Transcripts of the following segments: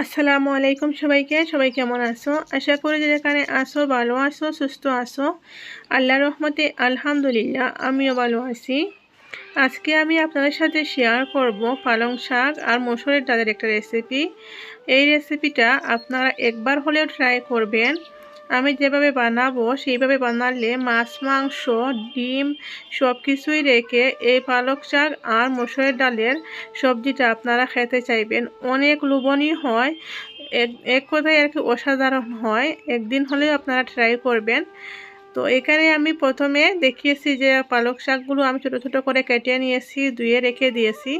আসসালামু আলাইকুম সবাইকে, সবাই কেমন আছো? আশা করি যে এখানে আসো ভালো আছো, সুস্থ আছো। আল্লাহ রহমতে আলহামদুলিল্লাহ, আমিও ভালো আছি। আজকে আমি আপনাদের সাথে শেয়ার করব পালং শাক আর মসুরের ডালের একটা রেসিপি এই রেসিপিটা আপনারা একবার হলেও ট্রাই করবেন। আমি যেভাবে বানাবো, সেইভাবে বানালে মাছ, মাংস, ডিম সব কিছুই রেখে এই পালক শাক আর মসুরের ডালের সবজিটা আপনারা খেতে চাইবেন। অনেক লোভনীয় হয়, এক কথায় আর কি অসাধারণ হয়। একদিন হলেও আপনারা ট্রাই করবেন। তো এখানে আমি প্রথমে দেখিয়েছি যে পালক শাকগুলো আমি ছোটো ছোটো করে কেটে নিয়েছি, ধুয়ে রেখে দিয়েছি।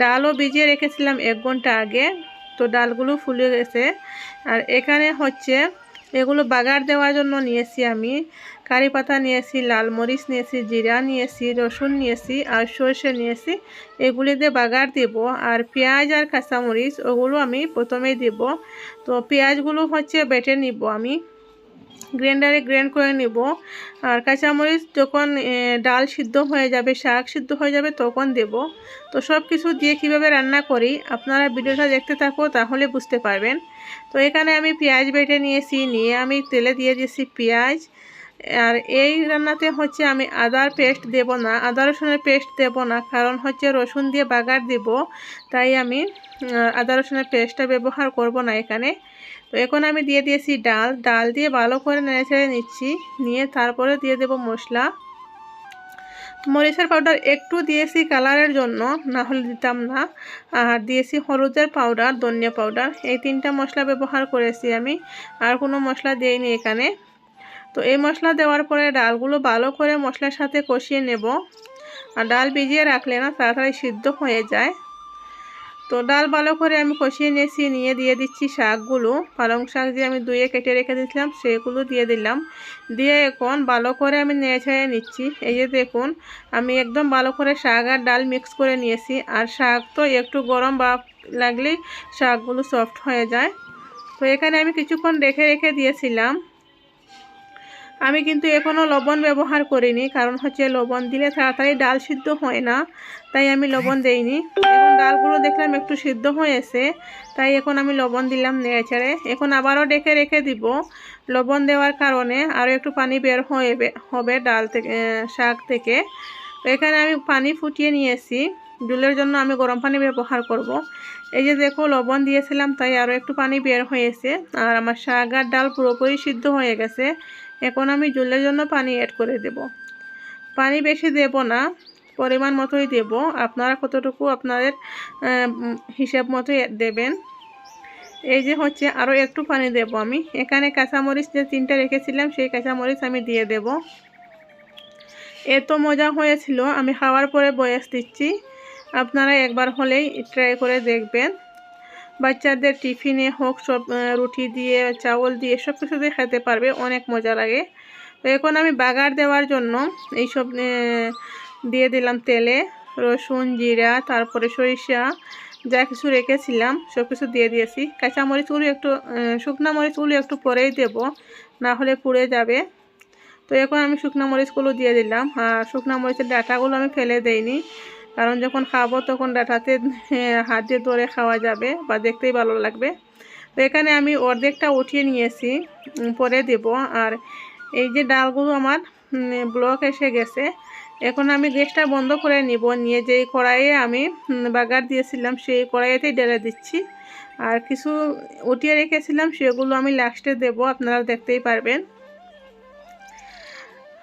ডালও ভিজিয়ে রেখেছিলাম এক ঘণ্টা আগে, তো ডালগুলো ফুলে গেছে। আর এখানে হচ্ছে এগুলো বাগার দেওয়ার জন্য নিয়েছি আমি। কারি পাতা নিয়েছি, লাল মরিচ নিয়েছি, জিরা নিয়েছি, রসুন নিয়েছি আর সর্ষে নিয়েছি। এগুলি দিয়ে বাগার দিব আর পেঁয়াজ আর কাঁচামরিচ ওগুলো আমি প্রথমেই দিব। তো পেঁয়াজগুলো হচ্ছে বেটে নিব আমি। গ্রাইন্ডারে গ্রাইন্ড করে নিব। আর কাঁচামরিচ যখন ডাল সিদ্ধ হয়ে যাবে, শাক সিদ্ধ হয়ে যাবে, তখন দেব। তো সব কিছু দিয়ে কীভাবে রান্না করি, আপনারা ভিডিওটা দেখতে থাকো, তাহলে বুঝতে পারবেন। তো এখানে আমি পেঁয়াজ বেটে নিয়েছি, নিয়ে আমি তেলে দিয়ে দিয়েছি পেঁয়াজ। আর এই রান্নাতে হচ্ছে আমি আদার পেস্ট দেব না, আদা রসুনের পেস্ট দেব না, কারণ হচ্ছে রসুন দিয়ে বাগার দেব। তাই আমি আদা রসুনের পেস্টটা ব্যবহার করব না এখানে। তো এখন আমি দিয়ে দিয়েছি ডাল। ডাল দিয়ে ভালো করে নেড়ে ছেড়ে নিচ্ছি। নিয়ে তারপরে দিয়ে দেব মশলা। মরিচের পাউডার একটু দিয়েছি কালারের জন্য, না হলে দিতাম না। আর দিয়েছি হলুদের পাউডার, ধনিয়া পাউডার। এই তিনটা মশলা ব্যবহার করেছি আমি। আর কোনো মশলা দিইনি এখানে। তো এই মশলা দেওয়ার পরে ডালগুলো ভালো করে মশলার সাথে কষিয়ে নেব। আর ডাল ভিজিয়ে রাখলে না তাড়াতাড়ি সিদ্ধ হয়ে যায়। তো ডাল ভালো করে আমি কষিয়ে নিয়েছি, নিয়ে দিয়ে দিচ্ছি শাকগুলো। পালং শাক যে আমি ধুয়ে কেটে রেখে দিয়েছিলাম, সেগুলো দিয়ে দিলাম। দিয়ে এখন ভালো করে আমি নেড়ে নিচ্ছি। এই যে দেখুন, আমি একদম ভালো করে শাক আর ডাল মিক্স করে নিয়েছি। আর শাক তো একটু গরম বা লাগলেই শাকগুলো সফট হয়ে যায়। তো এখানে আমি কিছুক্ষণ রেখে রেখে দিয়েছিলাম। আমি কিন্তু এখনও লবণ ব্যবহার করিনি, কারণ হচ্ছে লবণ দিলে তাড়াতাড়ি ডাল সিদ্ধ হয় না, তাই আমি লবণ দেইনি। এখন ডালগুলো দেখলাম একটু সিদ্ধ হয়েছে, তাই এখন আমি লবণ দিলাম নেড়েচেড়ে এখন আবারও ডেকে রেখে দিব লবণ দেওয়ার কারণে, আরও একটু পানি বের হয়ে হবে ডাল থেকে শাক থেকে। এখানে আমি পানি ফুটিয়ে নিয়েছি। জুলের জন্য আমি গরম পানি ব্যবহার করব। এই যে দেখো, লবণ দিয়েছিলাম, তাই আরও একটু পানি বের হয়েছে। আর আমার শাক আর ডাল পুরোপুরি সিদ্ধ হয়ে গেছে। এখন আমি জলের জন্য পানি অ্যাড করে দেব। পানি বেশি দেব না, পরিমাণ মতোই দেব। আপনারা কতটুকু আপনাদের হিসাব মতোই দেবেন। এই যে হচ্ছে আরও একটু পানি দেব আমি। এখানে কাঁচামরিচ যে তিনটা রেখেছিলাম, সেই কাঁচামরিচ আমি দিয়ে দেব। এত মজা হয়েছিল, আমি খাওয়ার পরে বয়স দিচ্ছি। আপনারা একবার হলেই ট্রাই করে দেখবেন। বাচ্চাদের টিফিনে হোক, সব রুটি দিয়ে, চাউল দিয়ে, সব কিছু দিয়ে খেতে পারবে, অনেক মজা লাগে। তো এখন আমি বাগার দেওয়ার জন্য এইসব দিয়ে দিলাম তেলে, রসুন, জিরা, তারপরে সরিষা, যা কিছু রেখেছিলাম, সব কিছু দিয়ে দিয়েছি। কাঁচা মরিচগুলো একটু শুকনো মরিচগুলো একটু পরেই দেব, না হলে পুড়ে যাবে। তো এখন আমি শুকনো মরিচগুলো দিয়ে দিলাম। আর শুকনো মরিচের ডাটাগুলো আমি ফেলে দেইনি। কারণ যখন খাব তখন ডাটাতে হাত দিয়ে ধরে খাওয়া যাবে বা দেখতেই ভালো লাগবে। তো এখানে আমি অর্ধেকটা উঠিয়ে নিয়েছি পরে দেব। আর এই যে ডালগুলো আমার ব্লক এসে গেছে, এখন আমি গ্যাসটা বন্ধ করে নিব। নিয়ে যেই কড়াইয়ে আমি বাগার দিয়েছিলাম, সেই কড়াইতেই ডেলে দিচ্ছি। আর কিছু উঠিয়ে রেখেছিলাম, সেগুলো আমি লাস্টে দেব। আপনারা দেখতেই পারবেন।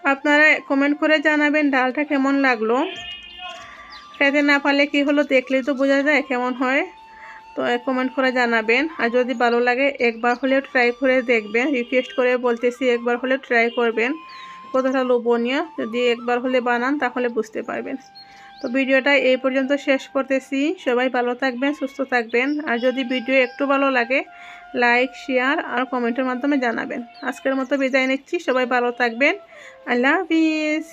আপনারা কমেন্ট করে জানাবেন ডালটা কেমন লাগল। খেতে না পারলে কী হলো দেখলেই তো বোঝা যায় কেমন হয়। তো কমেন্ট করে জানাবেন। আর যদি ভালো লাগে একবার হলেও ট্রাই করে দেখবেন। রিকোয়েস্ট করে বলতেছি একবার হলে ট্রাই করবেন। কতটা লোভনীয়। যদি একবার হলে বানান তাহলে বুঝতে পারবেন। তো ভিডিওটা এই পর্যন্ত শেষ করতেছি। সবাই ভালো থাকবেন, সুস্থ থাকবেন। আর যদি ভিডিও একটু ভালো লাগে লাইক শেয়ার আর কমেন্টের মাধ্যমে জানাবেন। আজকের মতো বিদায় নিচ্ছি। সবাই ভালো থাকবেন। আল্লাহ হাফিজ।